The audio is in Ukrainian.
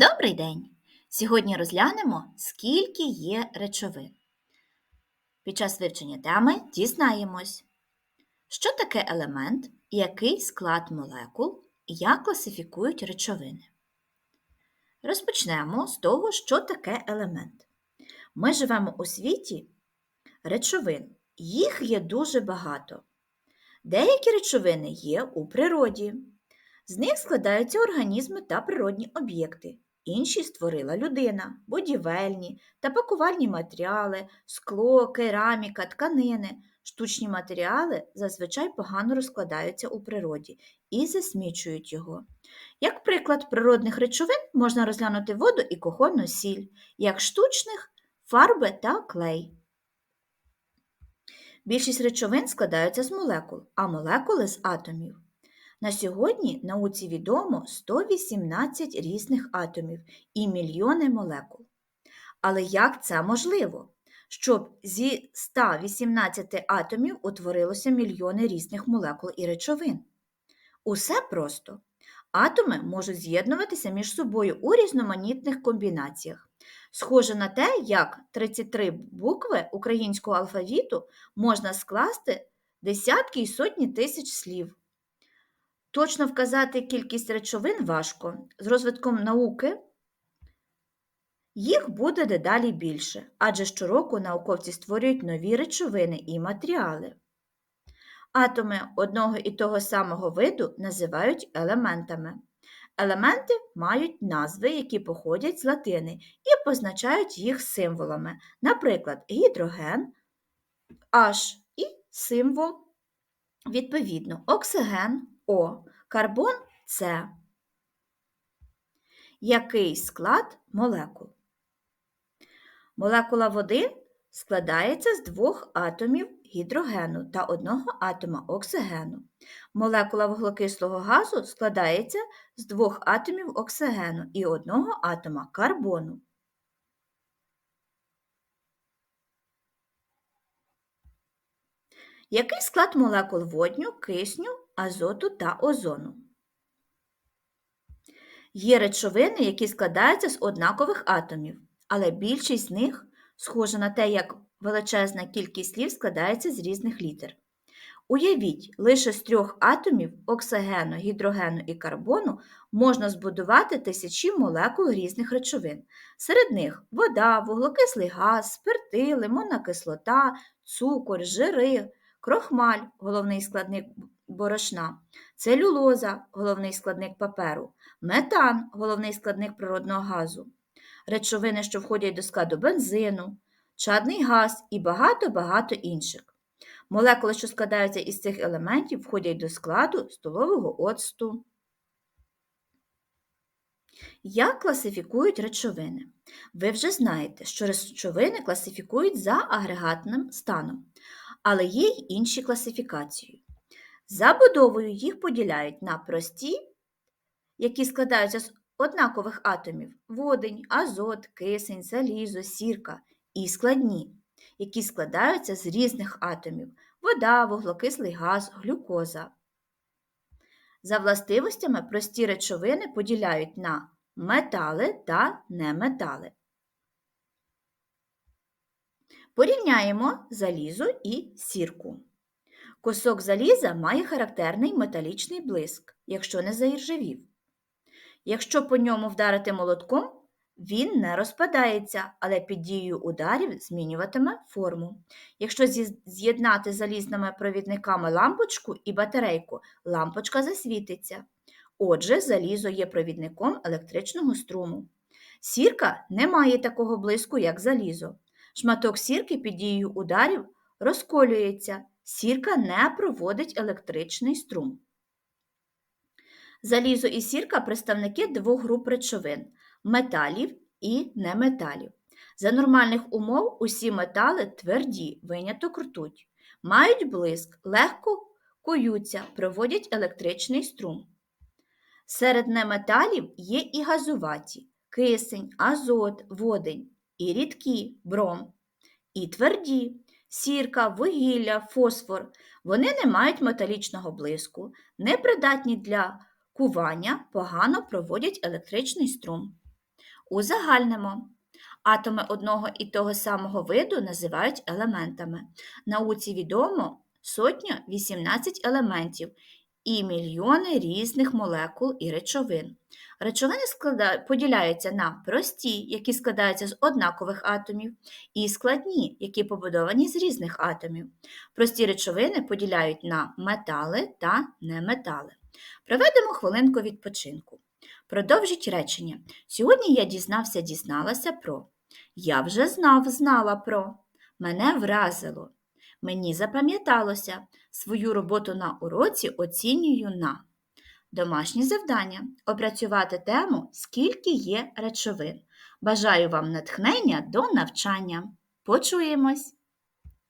Добрий день! Сьогодні розглянемо, скільки є речовин. Під час вивчення теми дізнаємось, що таке елемент, який склад молекул і як класифікують речовини. Розпочнемо з того, що таке елемент. Ми живемо у світі речовин. Їх є дуже багато. Деякі речовини є у природі. З них складаються організми та природні об'єкти. Інші створила людина, будівельні та пакувальні матеріали, скло, кераміка, тканини. Штучні матеріали зазвичай погано розкладаються у природі і засмічують його. Як приклад природних речовин можна розглянути воду і кухонну сіль, як штучних фарби та клей. Більшість речовин складаються з молекул, а молекули з атомів. На сьогодні науці відомо 118 різних атомів і мільйони молекул. Але як це можливо? Щоб зі 118 атомів утворилося мільйони різних молекул і речовин? Усе просто. Атоми можуть з'єднуватися між собою у різноманітних комбінаціях. Схоже на те, як 33 букви українського алфавіту можна скласти десятки й сотні тисяч слів. Точно вказати кількість речовин важко. З розвитком науки їх буде дедалі більше, адже щороку науковці створюють нові речовини і матеріали. Атоми одного і того самого виду називають елементами. Елементи мають назви, які походять з латини, і позначають їх символами, наприклад, гідроген H і символ, відповідно, оксиген о, карбон С. Який склад молекул? Молекула води складається з двох атомів гідрогену та одного атома оксигену. Молекула вуглекислого газу складається з двох атомів оксигену і одного атома карбону. Який склад молекул водню, кисню, азоту та озону? Є речовини, які складаються з однакових атомів, але більшість з них схожа на те, як величезна кількість слів складається з різних літер. Уявіть, лише з трьох атомів оксигену, гідрогену і карбону можна збудувати тисячі молекул різних речовин. Серед них вода, вуглекислий газ, спирти, лимонна кислота, цукор, жири, крохмаль головний складник борошна, целюлоза головний складник паперу, метан головний складник природного газу, речовини, що входять до складу бензину, чадний газ і багато-багато інших. Молекули, що складаються із цих елементів, входять до складу столового оцту. Як класифікують речовини? Ви вже знаєте, що речовини класифікують за агрегатним станом, але є й інші класифікації. Забудовою їх поділяють на прості, які складаються з однакових атомів водень, азот, кисень, залізо, сірка, і складні, які складаються з різних атомів вода, вуглекислий газ, глюкоза. За властивостями прості речовини поділяють на метали та неметали. Порівняємо залізо і сірку. Кусок заліза має характерний металічний блиск, якщо не заіржавів. Якщо по ньому вдарити молотком, він не розпадається, але під дією ударів змінюватиме форму. Якщо з'єднати залізними провідниками лампочку і батарейку, лампочка засвітиться. Отже, залізо є провідником електричного струму. Сірка не має такого блиску, як залізо. Шматок сірки під дією ударів розколюється, сірка не проводить електричний струм. Залізо і сірка представники двох груп речовин металів і неметалів. За нормальних умов усі метали тверді, виняток ртуть, мають блиск, легко куються, проводять електричний струм. Серед неметалів є і газуваті кисень, азот, водень, і рідкі бром, і тверді сірка, вугілля, фосфор. Вони не мають металічного блиску, непридатні для кування, погано проводять електричний струм. Узагальнимо. Атоми одного і того самого виду називають елементами. Науці відомо сотня 18 елементів і мільйони різних молекул і речовин. Речовини поділяються на прості, які складаються з однакових атомів, і складні, які побудовані з різних атомів. Прості речовини поділяють на метали та неметали. Проведемо хвилинку відпочинку. Продовжіть речення. Сьогодні я дізнався, дізналася про. Я вже знав, знала про. Мене вразило. Мені запам'яталося. Свою роботу на уроці оцінюю на. Домашнє завдання опрацювати тему Скільки є речовин. Бажаю вам натхнення до навчання. Почуємось!